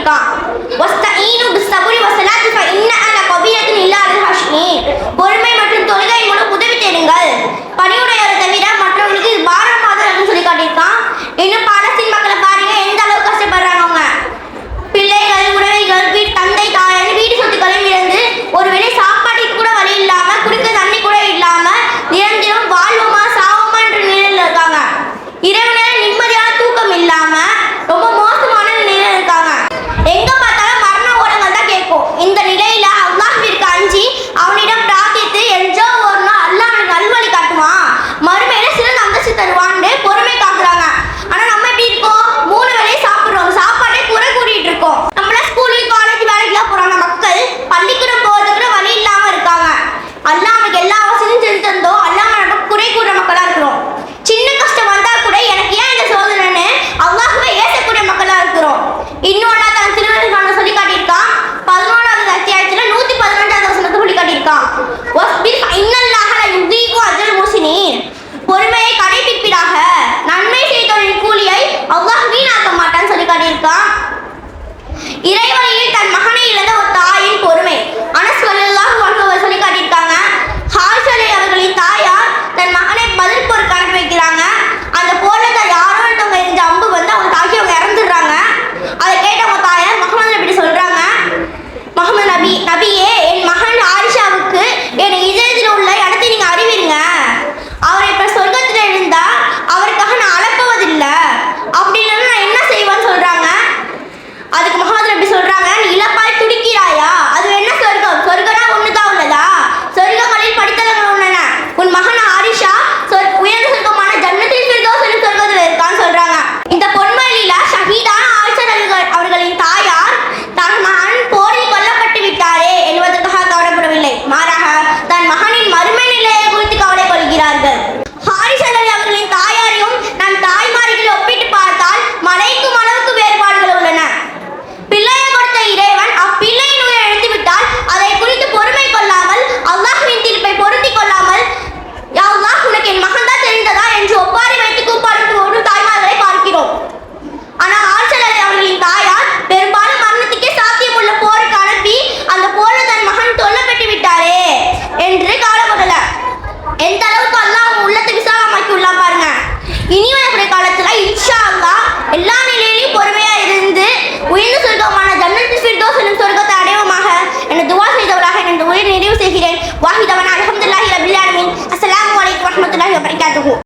الإيقاع وَاسْتَعِينُوا بِالصَّبْرِ وَالصَّلَاةِ فَإِنَّ أَنَ قَبِيلَةٍ மற்றும் தொழுகை மூலம் உதவி தேடுங்கள் பணியுடையோரை தவிர மற்றவர்களுக்கு இது பாரமாதல் சொல்லி காட்டியிருக்கான் இன்னும் பாலஸ்தீன் மக்களை பாருங்க எந்த அளவுக்கு கஷ்டப்படுறாங்க அவங்க பிள்ளைகள் உறவைகள் வீட் தந்தை தாயன் வீடு சொத்துக்களையும் இழந்து ஒருவேளை சாப்பாட்டுக்கு கூட வழி இல்லாம குடிக்க தண்ணி கூட இல்லாம நிரந்தரம் வாழ்வோமா சாவோமான்ற நிலையில் இருக்காங்க இரவு நேரம் நிம்மதியான தூக்கம் இல்லாமல் இறைவன்